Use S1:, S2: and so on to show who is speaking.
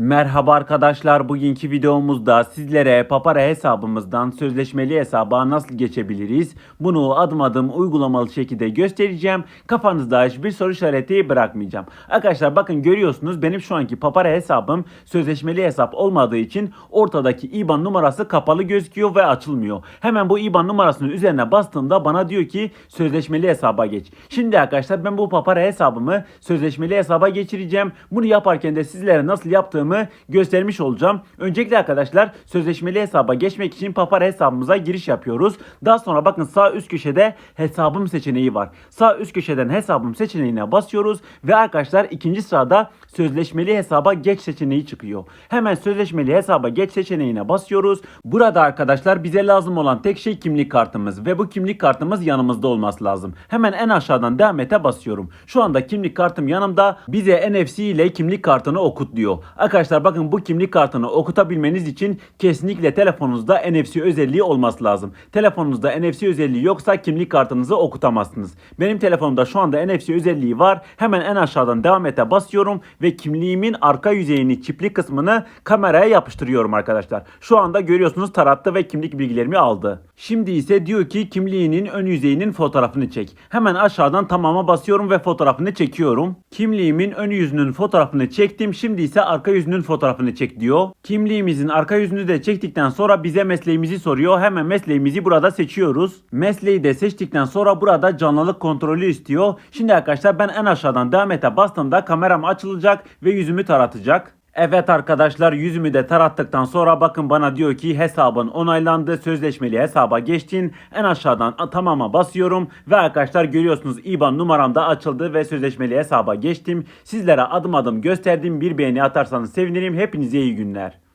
S1: Merhaba arkadaşlar. Bugünkü videomuzda sizlere Papara hesabımızdan sözleşmeli hesaba nasıl geçebiliriz? Bunu adım adım uygulamalı şekilde göstereceğim. Kafanızda hiçbir soru işareti bırakmayacağım. Arkadaşlar bakın görüyorsunuz benim şu anki Papara hesabım sözleşmeli hesap olmadığı için ortadaki IBAN numarası kapalı gözüküyor ve açılmıyor. Hemen bu IBAN numarasının üzerine bastığımda bana diyor ki sözleşmeli hesaba geç. Şimdi arkadaşlar ben bu Papara hesabımı sözleşmeli hesaba geçireceğim. Bunu yaparken de sizlere nasıl yaptığımı göstermiş olacağım. Öncelikle arkadaşlar sözleşmeli hesaba geçmek için Papara hesabımıza giriş yapıyoruz. Daha sonra bakın sağ üst köşede hesabım seçeneği var. Sağ üst köşeden hesabım seçeneğine basıyoruz ve arkadaşlar ikinci sırada sözleşmeli hesaba geç seçeneği çıkıyor. Hemen sözleşmeli hesaba geç seçeneğine basıyoruz. Burada arkadaşlar bize lazım olan tek şey kimlik kartımız ve bu kimlik kartımız yanımızda olması lazım. Hemen en aşağıdan devam ete basıyorum. Şu anda kimlik kartım yanımda. Bize NFC ile kimlik kartını okut diyor. Arkadaşlar bakın bu kimlik kartını okutabilmeniz için kesinlikle telefonunuzda NFC özelliği olması lazım. Telefonunuzda NFC özelliği yoksa kimlik kartınızı okutamazsınız. Benim telefonumda şu anda NFC özelliği var. Hemen en aşağıdan devam ete basıyorum ve kimliğimin arka yüzeyini çipli kısmını kameraya yapıştırıyorum arkadaşlar. Şu anda görüyorsunuz tarattı ve kimlik bilgilerimi aldı. Şimdi ise diyor ki kimliğinin ön yüzeyinin fotoğrafını çek. Hemen aşağıdan tamama basıyorum ve fotoğrafını çekiyorum. Kimliğimin ön yüzünün fotoğrafını çektim. Şimdi ise arka yüzünün fotoğrafını çek diyor. Kimliğimizin arka yüzünü de çektikten sonra bize mesleğimizi soruyor. Hemen mesleğimizi burada seçiyoruz. Mesleği de seçtikten sonra burada canlılık kontrolü istiyor. Şimdi arkadaşlar ben en aşağıdan devam ete bastığımda kameram açılacak ve yüzümü taratacak. Evet arkadaşlar yüzümü de tarattıktan sonra bakın bana diyor ki hesabın onaylandı. Sözleşmeli hesaba geçtin. En aşağıdan tamama basıyorum. Ve arkadaşlar görüyorsunuz IBAN numaram da açıldı ve sözleşmeli hesaba geçtim. Sizlere adım adım gösterdiğim bir beğeni atarsanız sevinirim. Hepinize iyi günler.